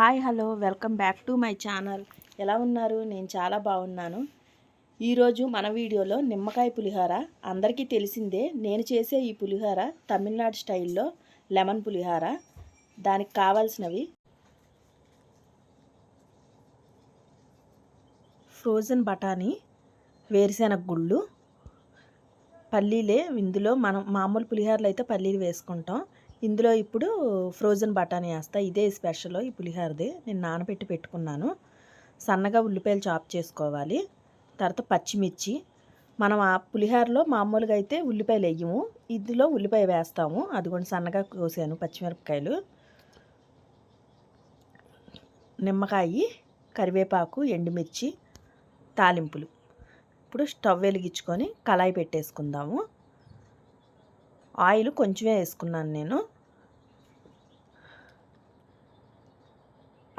Hi hello welcome back to my channel. ఎలా ఉన్నారు? నేను చాలా బాగున్నాను. ఈరోజు మన వీడియోలో నిమ్మకాయ పులిహోర. అందరికీ తెలిసిందే నేను చేసే ఈ పులిహోర తమిళనాడు స్టైల్లో లెమన్ పులిహోర. దానికి కావాల్సినవి ఫ్రోజన్ బఠానీ వేరుశెనగ గుళ్ళు పల్లీలే. ఇందులో మనం మామూలు పులిహోరలు అయితే పల్లీలు వేసుకుంటాం. ఇందులో ఇప్పుడు ఫ్రోజన్ బఠానీ వేస్తా. ఇదే స్పెషల్ ఈ పులిహోరది. నేను నానబెట్టి పెట్టుకున్నాను. సన్నగా ఉల్లిపాయలు చాప్ చేసుకోవాలి. తర్వాత పచ్చిమిర్చి. మనం ఆ పులిహోరలో మామూలుగా అయితే ఉల్లిపాయలు వేయము. ఇందులో ఉల్లిపాయ వేస్తాము. అది కూడా సన్నగా కోసాను పచ్చిమిరపకాయలు. నిమ్మకాయ కరివేపాకు ఎండుమిర్చి తాలింపులు. ఇప్పుడు స్టవ్ వెలిగించుకొని కళాయి పెట్టేసుకుందాము. ఆయిల్ కొంచెమే వేసుకున్నాను నేను.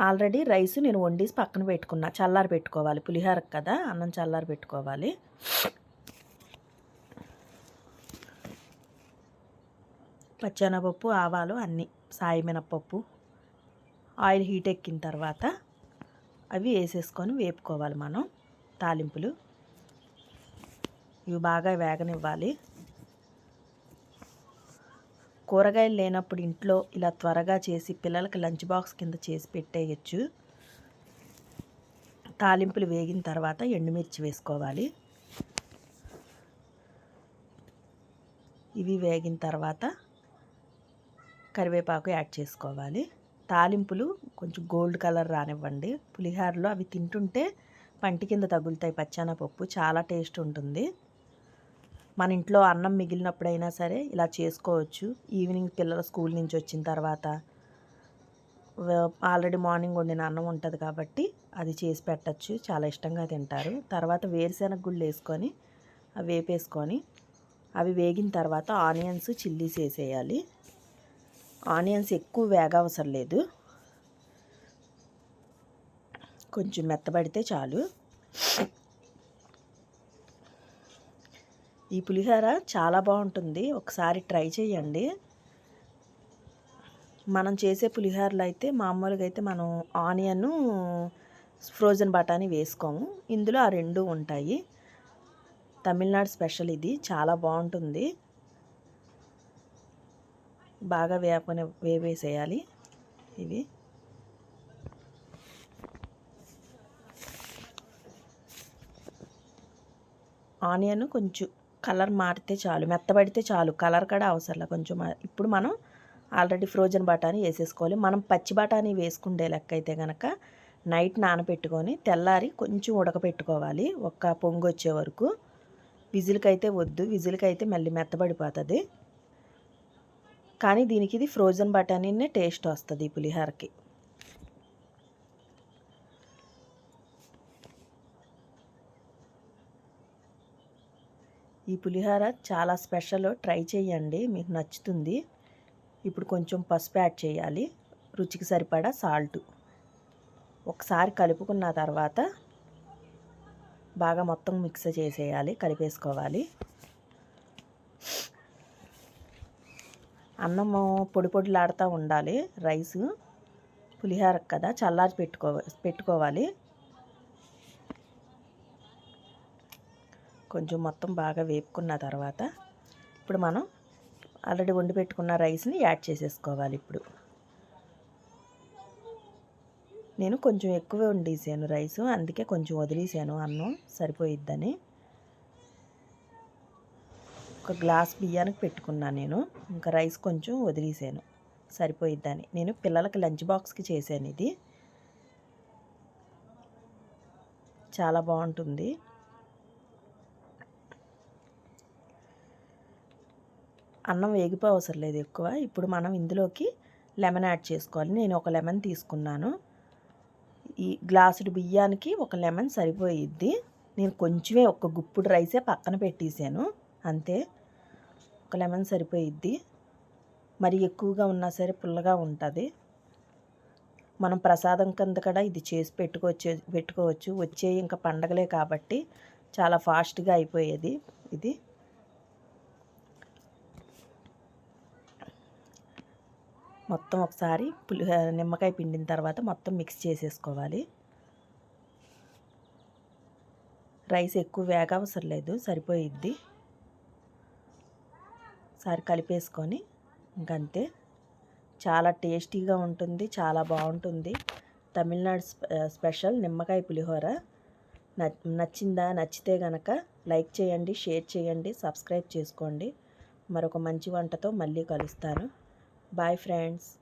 ఆల్రెడీ రైస్ నేను వండేసి పక్కన పెట్టుకున్నా. చల్లారి పెట్టుకోవాలి. పులిహోరకు కదా అన్నం చల్లారి పెట్టుకోవాలి. పచ్చెనపప్పు ఆవాలు అన్నీ సాయి మినపప్పు ఆయిల్ హీట్ ఎక్కిన తర్వాత అవి వేసేసుకొని వేపుకోవాలి మనం తాలింపులు. ఇవి బాగా వేగనివ్వాలి. కూరగాయలు లేనప్పుడు ఇంట్లో ఇలా త్వరగా చేసి పిల్లలకి లంచ్ బాక్స్ కింద చేసి పెట్టేయచ్చు. తాలింపులు వేగిన తర్వాత ఎండుమిర్చి వేసుకోవాలి. ఇవి వేగిన తర్వాత కరివేపాకు యాడ్ చేసుకోవాలి. తాలింపులు కొంచెం గోల్డ్ కలర్ రానివ్వండి. పులిహోరలో అవి తింటుంటే పంటి కింద తగులుతాయి పచ్చెనపప్పు. చాలా టేస్ట్ ఉంటుంది. మన ఇంట్లో అన్నం మిగిలినప్పుడైనా సరే ఇలా చేసుకోవచ్చు. ఈవినింగ్ పిల్లల స్కూల్ నుంచి వచ్చిన తర్వాత ఆల్రెడీ మార్నింగ్ వండిన అన్నం ఉంటుంది కాబట్టి అది చేసి పెట్టచ్చు. చాలా ఇష్టంగా తింటారు. తర్వాత వేరుశెనగ గుళ్ళు వేసుకొని అవి వేపేసుకొని అవి వేగిన తర్వాత ఆనియన్స్ చిల్లీస్ వేసేయాలి. ఆనియన్స్ ఎక్కువ వేగ అవసరం లేదు. కొంచెం మెత్తబడితే చాలు. ఈ పులిహోర చాలా బాగుంటుంది. ఒకసారి ట్రై చేయండి. మనం చేసే పులిహోరలో అయితే మామూలుగా అయితే మనం ఆనియన్ ఫ్రోజన్ బఠానీ వేసుకోము. ఇందులో ఆ రెండు ఉంటాయి. తమిళనాడు స్పెషల్ ఇది. చాలా బాగుంటుంది. బాగా వేపని వేవేసేయాలి ఇవి. ఆనియన్ కొంచెం కలర్ మారితే చాలు మెత్తబడితే చాలు కలర్ కూడా అవసరంలా కొంచెం. ఇప్పుడు మనం ఆల్రెడీ ఫ్రోజన్ బఠానీ వేసేసుకోవాలి. మనం పచ్చి బఠానీ వేసుకుండే లెక్క అయితే కనుక నైట్ నానబెట్టుకొని తెల్లారి కొంచెం ఉడకపెట్టుకోవాలి. ఒక్క పొంగు వచ్చే వరకు. విజిల్కి అయితే వద్దు విజిల్కి అయితే మళ్ళీ మెత్తబడిపోతుంది. కానీ దీనికి ఇది ఫ్రోజన్ బఠానీనే టేస్ట్ వస్తుంది ఈ పులిహోరకి. ఈ పులిహోర చాలా స్పెషల్ ట్రై చేయండి మీకు నచ్చుతుంది. ఇప్పుడు కొంచెం పసుపు యాడ్ చేయాలి. రుచికి సరిపడా సాల్ట్. ఒకసారి కలుపుకున్న తర్వాత బాగా మొత్తం మిక్స్ చేసేయాలి కలిపేసుకోవాలి. అన్నము పొడి పొడిలాడుతూ ఉండాలి రైస్. పులిహోర కదా చల్లారి పెట్టుకో పెట్టుకోవాలి. కొంచెం మొత్తం బాగా వేపుకున్న తర్వాత ఇప్పుడు మనం ఆల్రెడీ వండి పెట్టుకున్న రైస్ని యాడ్ చేసేసుకోవాలి ఇప్పుడు. నేను కొంచెం ఎక్కువే వండేసాను రైస్ అందుకే కొంచెం వదిలేసాను అన్నం సరిపోయిద్దని. ఒక గ్లాస్ బియ్యానికి పెట్టుకున్నాను నేను ఇంకా రైస్ కొంచెం వదిలేసాను సరిపోయిద్దని. నేను పిల్లలకి లంచ్ బాక్స్కి చేశాను ఇది. చాలా బాగుంటుంది. అన్నం వేగిపో అవసరం లేదు ఎక్కువ. ఇప్పుడు మనం ఇందులోకి లెమన్ యాడ్ చేసుకోవాలి. నేను ఒక లెమన్ తీసుకున్నాను. ఈ గ్లాసుడు బియ్యానికి ఒక లెమన్ సరిపోయిద్ది. నేను కొంచెమే ఒక గుప్పుడు రైసే పక్కన పెట్టేసాను అంతే. ఒక లెమన్ సరిపోయిద్ది. మరి ఎక్కువగా ఉన్నా సరే పుల్లగా ఉంటుంది. మనం ప్రసాదం కింద కూడా ఇది చేసి పెట్టుకోవచ్చు పెట్టుకోవచ్చు. వచ్చే ఇంకా పండగలే కాబట్టి చాలా ఫాస్ట్గా అయిపోయేది ఇది. మొత్తం ఒకసారి పులి నిమ్మకాయ పిండిన తర్వాత మొత్తం మిక్స్ చేసేసుకోవాలి. రైస్ ఎక్కువ వేగ అవసరం లేదు సరిపోయిద్ది. సారి కలిపేసుకొని ఇంకంతే. చాలా టేస్టీగా ఉంటుంది చాలా బాగుంటుంది. తమిళనాడు స్పెషల్ నిమ్మకాయ పులిహోర. నచ్చిందా నచ్చితే గనక లైక్ చేయండి షేర్ చేయండి సబ్స్క్రైబ్ చేసుకోండి. మరొక మంచి వంటతో మళ్ళీ కలుస్తాను. Bye friends.